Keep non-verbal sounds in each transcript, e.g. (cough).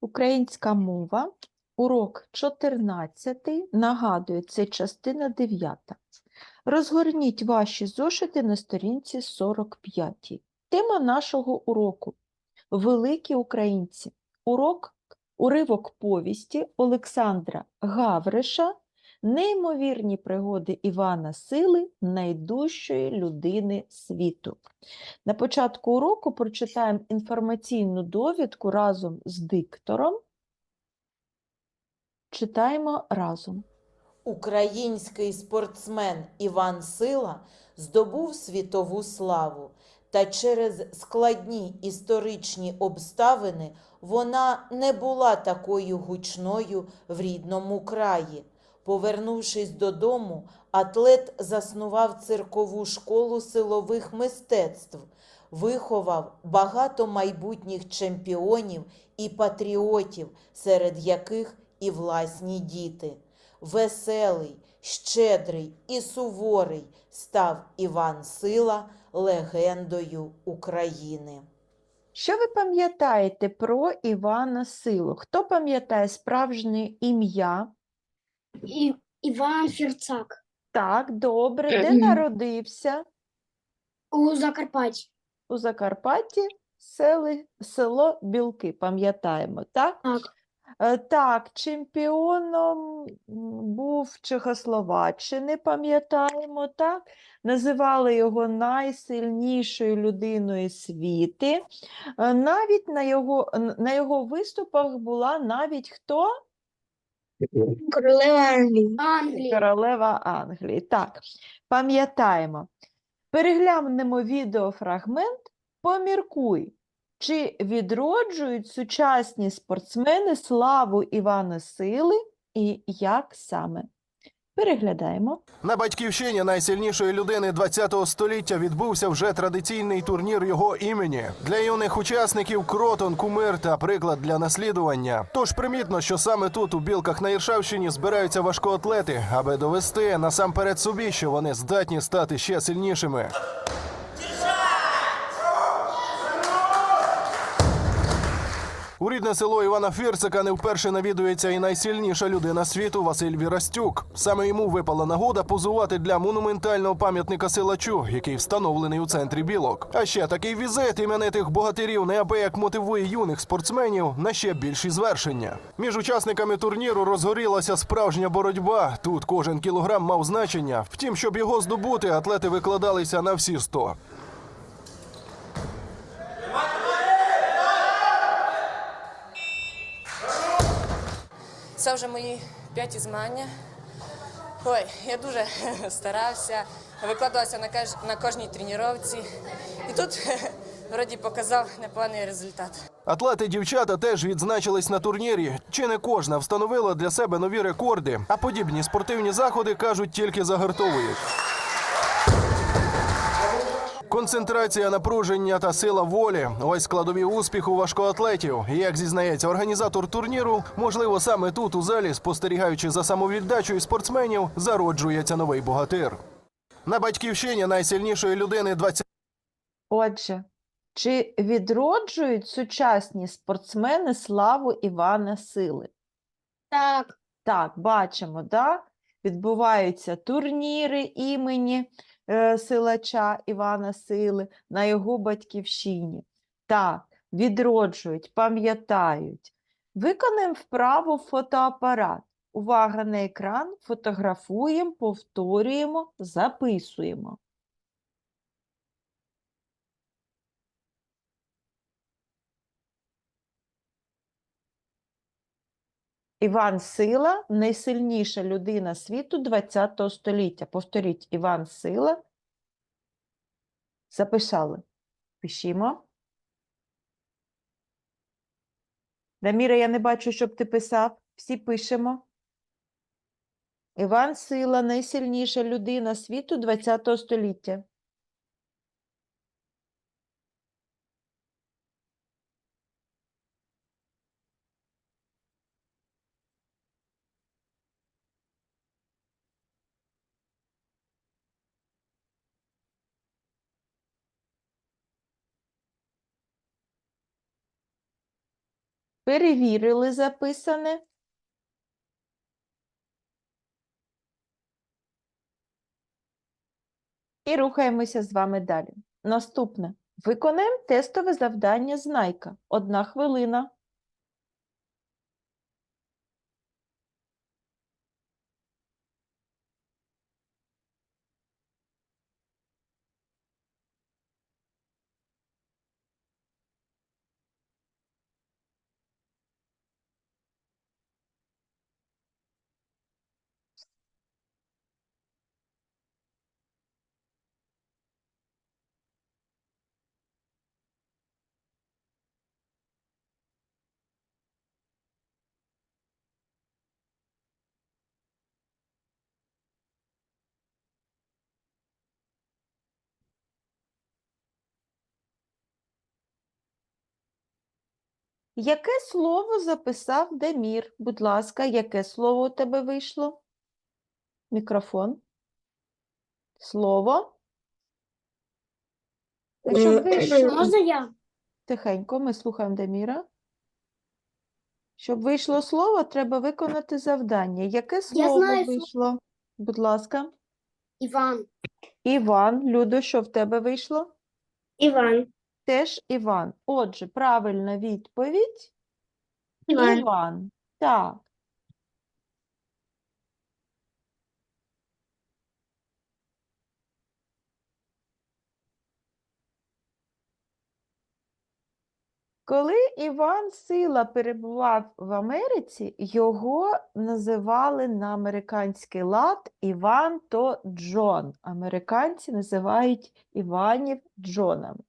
Українська мова, урок 14. Нагадую, це частина 9. Розгорніть ваші зошити на сторінці 45. Тема нашого уроку Великі українці. Урок, уривок повісті Олександра Гавриша Неймовірні пригоди Івана Сили найдужчої людини світу. На початку уроку прочитаємо інформаційну довідку разом з диктором. Читаємо разом. Український спортсмен Іван Сила здобув світову славу, та через складні історичні обставини вона не була такою гучною в рідному краї. Повернувшись додому, атлет заснував циркову школу силових мистецтв, виховав багато майбутніх чемпіонів і патріотів, серед яких і власні діти. Веселий, щедрий і суворий став Іван Сила легендою України. Що ви пам'ятаєте про Івана Силу? Хто пам'ятає справжнє ім'я? І, Іван Фірцак Так, добре. Де народився? у Закарпатті. У Закарпатті сели, село Білки, пам'ятаємо, так? Так. Е, Так, чемпіоном м, був Чехословаччини, пам'ятаємо, так? Називали його найсильнішою людиною світу. Е, Навіть на його, н- на його виступах була навіть хто? Королева Англії. Англії. Королева Англії. Так, пам'ятаємо. Переглянемо відеофрагмент. Поміркуй, чи відроджують сучасні спортсмени славу Івана Сили і як саме? Переглядаємо. На батьківщині найсильнішої людини ХХ століття відбувся вже традиційний турнір його імені. Для юних учасників кротон, кумир та приклад для наслідування. Тож примітно, що саме тут, у білках на Іршавщині, збираються важкоатлети, аби довести насамперед собі, що вони здатні стати ще сильнішими. У рідне село Івана Фірцика не вперше навідується і найсильніша людина світу Василь Вірастюк. Саме йому випала нагода позувати для монументального пам'ятника силачу, який встановлений у центрі білок. А ще такий візит іменитих богатирів неабияк мотивує юних спортсменів на ще більші звершення. Між учасниками турніру розгорілася справжня боротьба. Тут кожен кілограм мав значення. Втім, щоб його здобути, атлети викладалися на всі сто. Це вже мої п'яті змагання. Ой, я дуже (laughs) старався, викладався на, каж... на кожній тренувці. І тут (laughs) вроді показав непоганий результат. Атлети дівчата теж відзначились на турнірі. Чи не кожна встановила для себе нові рекорди, а подібні спортивні заходи кажуть тільки загартовують. Концентрація напруження та сила волі ось складові успіху важкоатлетів. І, Як зізнається організатор турніру, можливо, саме тут у залі, спостерігаючи за самовіддачею спортсменів, зароджується новий богатир. На батьківщині найсильнішої людини 20 Отже, чи відроджують сучасні спортсмени славу Івана Сили? Так. Так, бачимо, да? відбуваються турніри імені силача Івана Сили на його батьківщині. Так, відроджують, пам'ятають. Виконаємо вправу фотоапарат. Увага на екран, фотографуємо, повторюємо, записуємо. Іван Сила найсильніша людина світу ХХ століття. Повторіть, Іван Сила. Записали. Пишімо. Даміра, я не бачу, щоб ти писав. Всі пишемо. Іван Сила найсильніша людина світу ХХ століття. Перевірили записане. І рухаємося з вами далі. Наступне. Виконаємо тестове завдання знайка. Одна хвилина. Яке слово записав Демір? Будь ласка, яке слово у тебе вийшло? Мікрофон. Слово. Та щоб вийшло. Можна я? Тихенько, ми слухаємо Деміра. Щоб вийшло слово, треба виконати завдання. Яке слово знаю слово. вийшло? Будь ласка. Іван. Іван, Людо, що в тебе вийшло? Іван. Теж Іван. Отже, правильна відповідь Іван. Так. Коли Іван Сила перебував в Америці, його називали на американський лад Іван то Джон. Американці називають Іванів Джонами.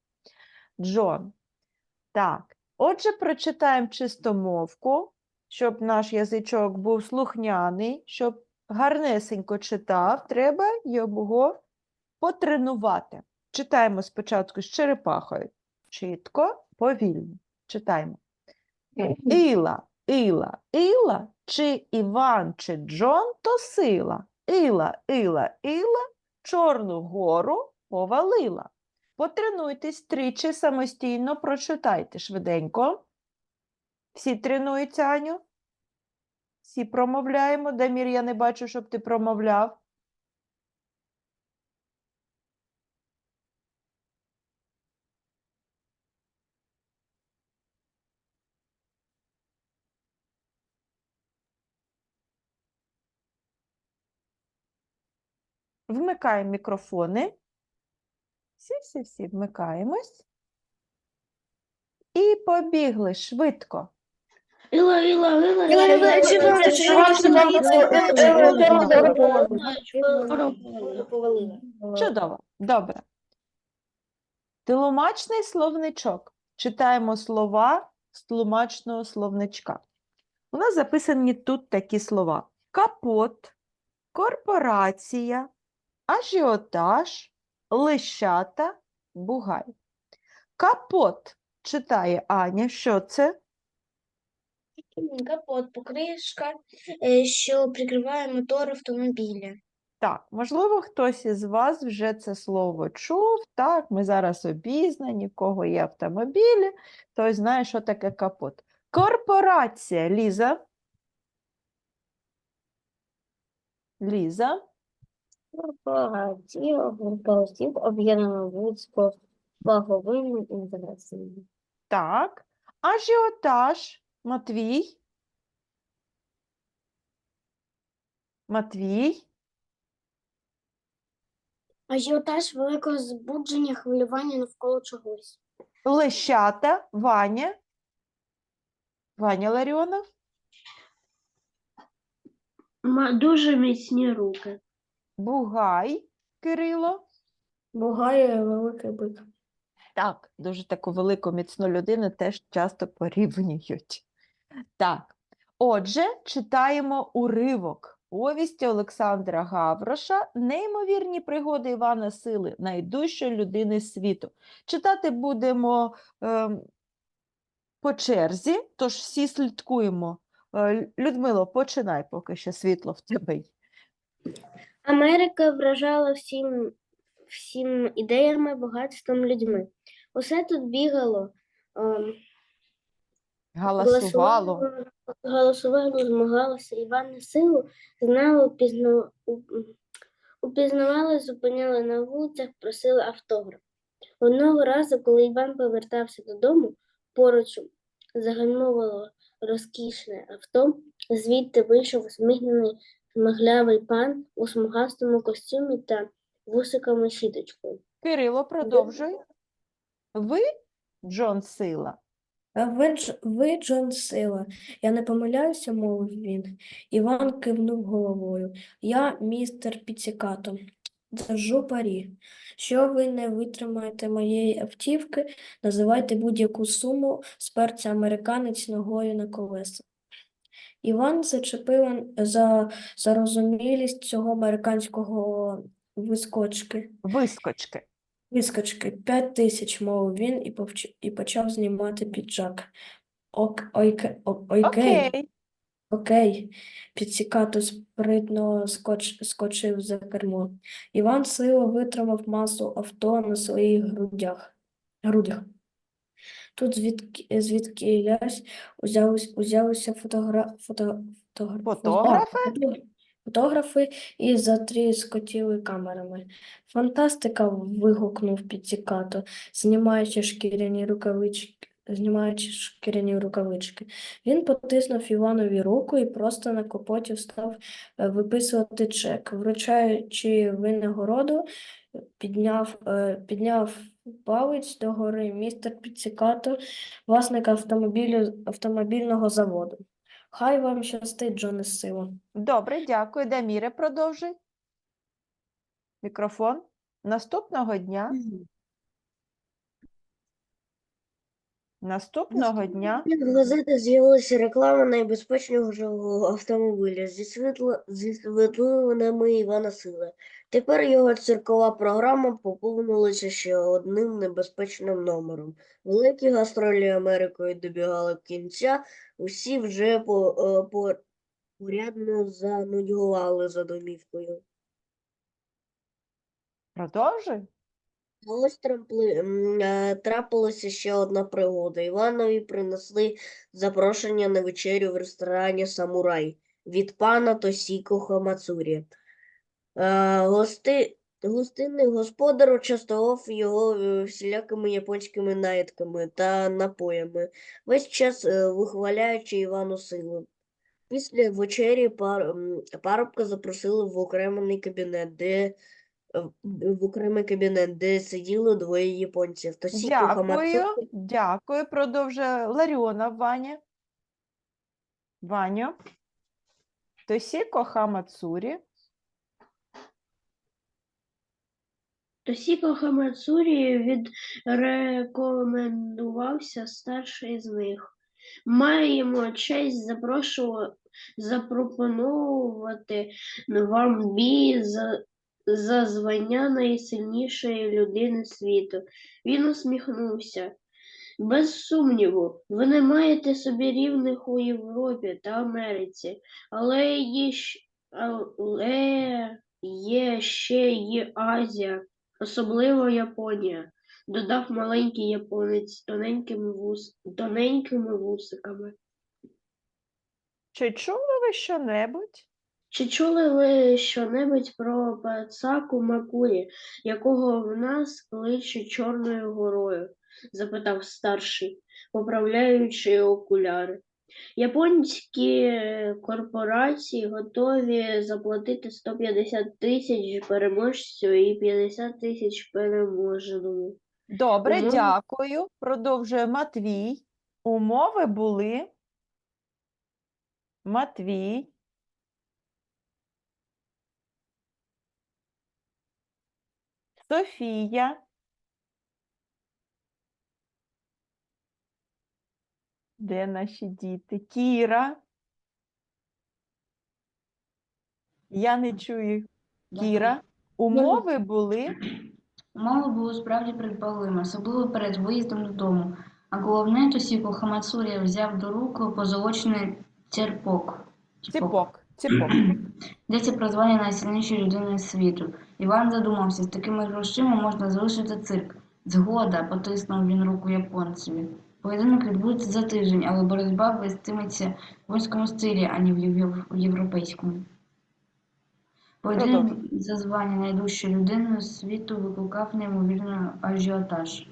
Джон. Так. Отже, прочитаємо чистомовку, щоб наш язичок був слухняний, щоб гарнесенько читав, треба його потренувати. Читаємо спочатку з черепахою. Чітко, повільно. Читаємо. Іла, Іла, Іла, чи Іван, чи Джон, то сила. Іла, Іла, Іла, Чорну гору повалила. Потренуйтесь тричі самостійно, прочитайте швиденько. Всі тренуються, Аню? Всі промовляємо. Дамір, я не бачу, щоб ти промовляв. Вмикаємо мікрофони. Всі-всі-всі вмикаємось. І побігли швидко. Іла, Іла, Іла, Іла, Іла, чувак, чувак, Чудово. Добре. Тлумачний словничок. Читаємо слова з тлумачного словничка. У нас записані тут такі слова: капот, корпорація, ажіотаж, лищата, бугай. Капот читає Аня. Що це? Капот, покришка, е, що прикриває мотор автомобіля. Так, можливо, хтось із вас вже це слово чув. Так, ми зараз обізнані, в кого є автомобілі, той знає, що таке капот. Корпорація, Ліза. Ліза. Корпорація група осіб об'єднана в ваговими інтеграціями. Так. Ажіотаж, Матвій. Матвій. Ажіотаж великого збудження, хвилювання навколо чогось. Лещата, Ваня. Ваня Ларіонов. Дуже міцні руки. Бугай, Кирило. Бугає великий бик. Так, дуже таку велику міцну людину теж часто порівнюють. Так, отже, читаємо уривок повісті Олександра Гавроша Неймовірні пригоди Івана Сили, найдужчої людини світу. Читати будемо ем, по черзі, тож всі слідкуємо. Е, Людмило, починай, поки що світло в тебе є. Америка вражала всім, всім ідеями, багатством людьми. Усе тут бігало, ем, Галасувало. Голосувало, змагалося. Іван на силу знало, упізна... у- упізнавали, зупиняли на вулицях, просили автограф. Одного разу, коли Іван повертався додому, поруч загальмовувало розкішне авто, звідти вийшов усміхнений смаглявий пан у смугастому костюмі та вусиками щіточкою. Кирило, продовжуй. Ви, Джон Сила? А Ви, Дж- ви Джон Сила. Я не помиляюся, мовив він. Іван кивнув головою. Я містер Піцікато. Держу парі. Що ви не витримаєте моєї автівки, називайте будь-яку суму, сперся американець ногою на колеса. Іван зачепив за зарозумілість цього американського вискочки. Вискочки. Вискочки, п'ять тисяч, мовив він і, повч... і почав знімати піджак. Ок... Ойке... о- Окей, Окей. окей. Підсікато спритно скоч... скочив за кермо. Іван сило витримав масу авто на своїх грудях. грудях. Тут звідки, звідкілясь узялись, узялися фотогра... фото... фотогра... Фотографи? Фотографи і затріскотіли камерами. Фантастика! вигукнув Піцікато, знімаючи шкіряні рукавички. Знімаючи шкіряні рукавички. Він потиснув Іванові руку і просто на капоті став е, виписувати чек. Вручаючи винагороду, підняв, е, підняв палець догори містер Піцікато, власник автомобілю, автомобільного заводу. Хай вам щастить, Джоне Сила. Добре, дякую. Даміре, продовжуй. Мікрофон. Наступного дня. Наступного дня. В газети з'явилася реклама найбезпечнішого автомобіля зі світло... зі світлинами Івана Сили. Тепер його циркова програма поповнилася ще одним небезпечним номером. Великі гастролі Америкою добігали кінця, усі вже по, е, по... порядно занудьгували за домівкою. Продовжуй. А ось трампли... е, трапилася ще одна пригода. Іванові принесли запрошення на вечерю в ресторані Самурай від пана Тосіко Хамацурі. Е, Гости... Гостинний господар частував його е, всілякими японськими наїдками та напоями, весь час е, вихваляючи Івану силу. Після вечері пар... парубка запросили в окремий кабінет, де в окремий кабінет, де сиділо двоє японців. Тосіко Дякую. Хамацуки Дякую. Продовжує Ларіона Ваня. Ваню. Тосіко Хамацурі. Тосіко Хамацурі відрекомендувався старший з них. Маємо честь запрошува- запропонувати вам бій за, за звання найсильнішої людини світу. Він усміхнувся. Без сумніву, ви не маєте собі рівних у Європі та Америці, але є, але є ще й Азія, особливо Японія, додав маленький японець тоненькими, вус... тоненькими вусиками. Чи чули ви що-небудь? Чи чули ви щонебудь про Пацаку Макурі, якого в нас кличуть Чорною горою? запитав старший, поправляючи окуляри. Японські корпорації готові заплатити 150 тисяч переможцю і 50 тисяч переможеному. Добре, Умови- дякую. Продовжує Матвій. Умови були. Матвій. Софія. Де наші діти? Кіра. Я не чую. Кіра. Умови були. Умови були справді передбагливими, особливо перед виїздом додому. А головне, Тосіко Хамацурі взяв до рук позолочений церпок. Ціпок. Ціпок. Йдеться про звання найсильнішої людини світу. Іван задумався, з такими грошима можна залишити цирк. Згода, потиснув він руку японцеві. Поєдинок відбудеться за тиждень, але боротьба вестиметься в японському стилі, а не в європейському. Поєдинок за звання найдужчої людини світу викликав неймовірний ажіотаж.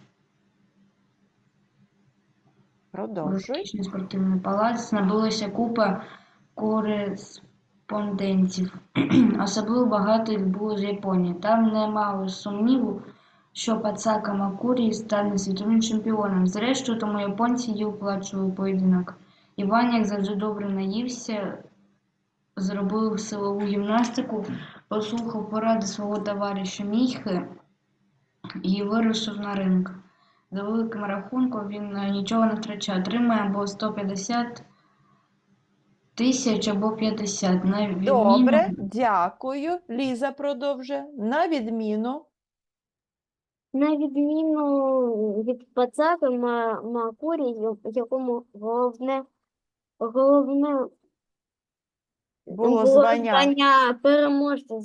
Продовжуй. Спортивний палац набулася купа кореспондентів. (clears throat) Особливо багато їх було з Японії. Там немало сумніву, що Пацака Макурі стане світовим чемпіоном. Зрештою, тому японці їй оплачували поєдинок. Іван, як завжди, добре наївся, зробив силову гімнастику, послухав поради свого товариша Міхи і вирушив на ринг. За великим рахунком він е, нічого не втрачає. Отримає або 150 тисяч, або 50. На відміну, Добре, дякую. Ліза продовжує. На відміну. На відміну від Пацака Ма- Макурі, якому головне, головне Було звання. звання переможця.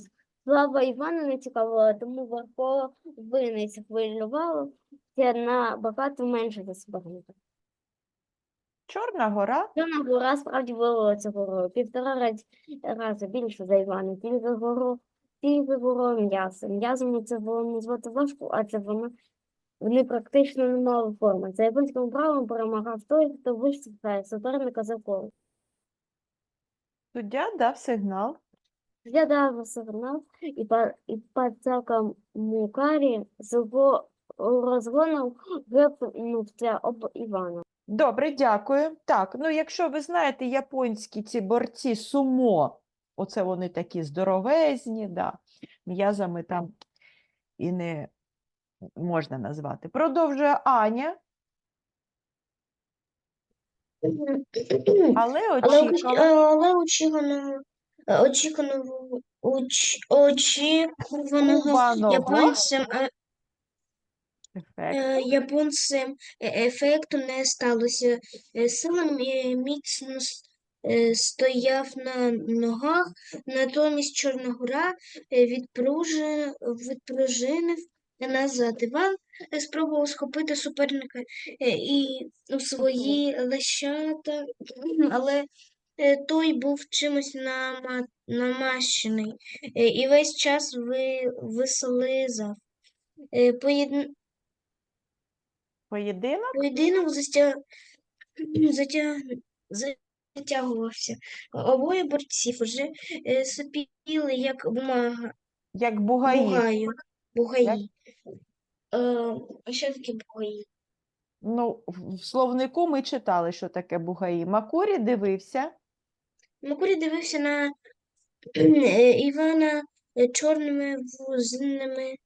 Слава Івана не цікавила, тому верховинець хвилювало набагато менше за суперника. Чорна гора. Чорна гора справді вилила цього року. Півтора раз- рази більше за Івана. Тільки гору, тільки гору м'ясо. М'ясом це було назвати важко, а це воно вони практично не мали форми. За японським правилом перемагав той, хто виштовхає суперника за коло. Суддя дав сигнал. Я дав сигнал, і, па, і пацака Мукарі з його розгоном гепнувся об Івана. Добре, дякую. Так, ну якщо ви знаєте, японські ці борці сумо, оце вони такі здоровезні, да, м'язами там і не можна назвати. Продовжує Аня, але але очікуваного, очікуваного, оч, очікуваного японцем, е, е, японцем е, ефекту не сталося. Е, Силан міцно с- е, стояв на ногах, натомість Чорна гора е, відпружинив назад. Іван е, спробував схопити суперника е, і у свої лещата, але е, той був чимось нама, намащений е, і весь час ви, вислизав. Е, Поєдн... Поєдинок? Поєдинок застя... затя... затягувався. Обоє борців уже е, сопіли, як бумага, Як бугаї. бугаю, бугаї. Е, що таке бугаї? Ну, в в словнику ми читали, що таке бугаї. Макурі дивився. Макурі дивився на е, Івана е, чорними вузними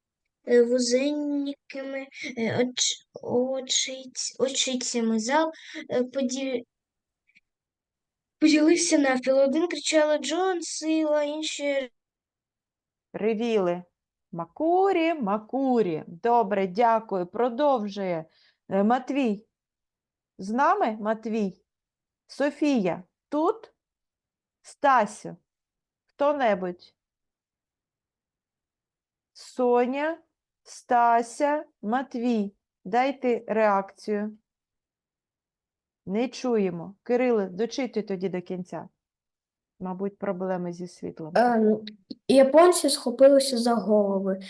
е, вузенькими е, оч, очиць, очицями. Зал е, поді... поділився навпіл. Один кричали Джон, сила, інші Ревіли. Макурі, Макурі. Добре, дякую. Продовжує. Е, Матвій. З нами, Матвій? Софія, тут? Стасю. Хто-небудь? Соня, Стася, Матвій. Дайте реакцію. Не чуємо. Кириле, дочитуй тоді до кінця. Мабуть, проблеми зі світлом. Ем, японці схопилися за голови.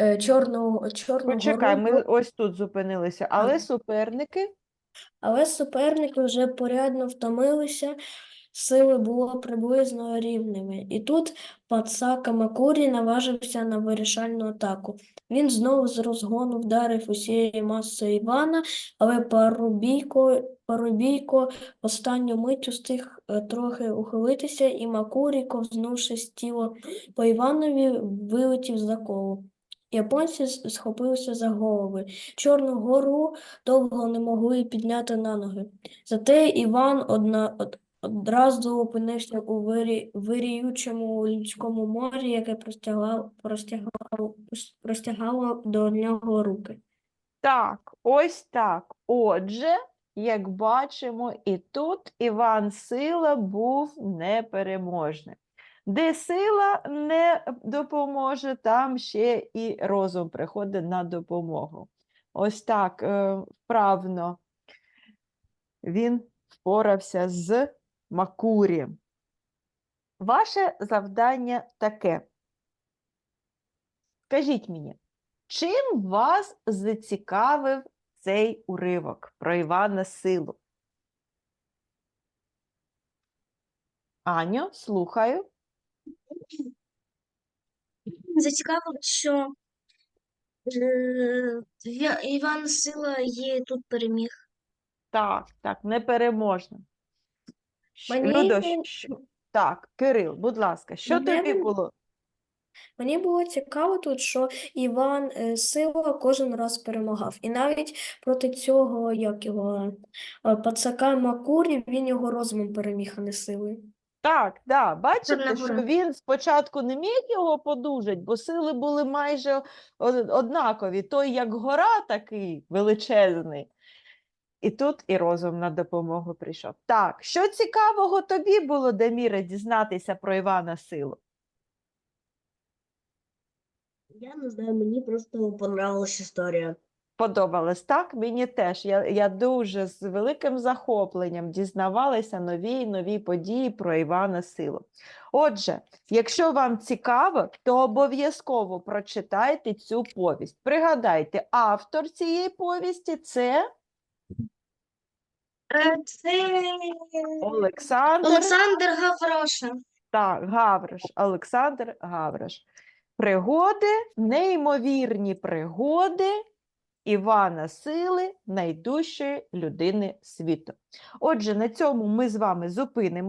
Е, Чорного, чорного Почекай, ми ось тут зупинилися. Але суперники але суперники вже порядно втомилися, сили було приблизно рівними. І тут Пацака Макурі наважився на вирішальну атаку. Він знову з розгону вдарив усією масою Івана, але Парубійко, Парубійко останню мить устиг е, трохи ухилитися, і Макурі, ковзнувши з тіла по Іванові, вилетів за коло. Японці схопилися за голови. Чорну гору довго не могли підняти на ноги. Зате Іван одна, од, одразу опинився у вирі, виріючому людському морі, яке простягало, простягало, простягало до нього руки. Так, ось так. Отже, як бачимо, і тут Іван Сила був непереможним. Де сила не допоможе, там ще і розум приходить на допомогу. Ось так е, вправно він впорався з Макурієм. Ваше завдання таке. Скажіть мені, чим вас зацікавив цей уривок про Івана Силу? Аню, слухаю. Зацікавило, що е, Іван Сила є тут переміг. Так, так, непереможна. Мені- Людо, що- так, Кирил, будь ласка, що тобі було? Мені було цікаво тут, що Іван е, Сила кожен раз перемагав. І навіть проти цього, як його е, пацака Макурі, він його розумом переміг, а не силою. Так, да, бачите, що він спочатку не міг його подужать, бо сили були майже о- однакові. Той як гора такий величезний. І тут і розум на допомогу прийшов. Так, що цікавого тобі було, Деміре, дізнатися про Івана Силу? Я не знаю, мені просто понравилась історія. Подобалось, так? Мені теж. Я, я дуже з великим захопленням дізнавалася нові й нові події про Івана Силу. Отже, якщо вам цікаво, то обов'язково прочитайте цю повість. Пригадайте, автор цієї повісті це Це Олександр, Олександр Гавроша. так, Гавриш, Олександр Гавриш. Пригоди, неймовірні пригоди Івана Сили, найдужчої людини світу. Отже, на цьому ми з вами зупинимо.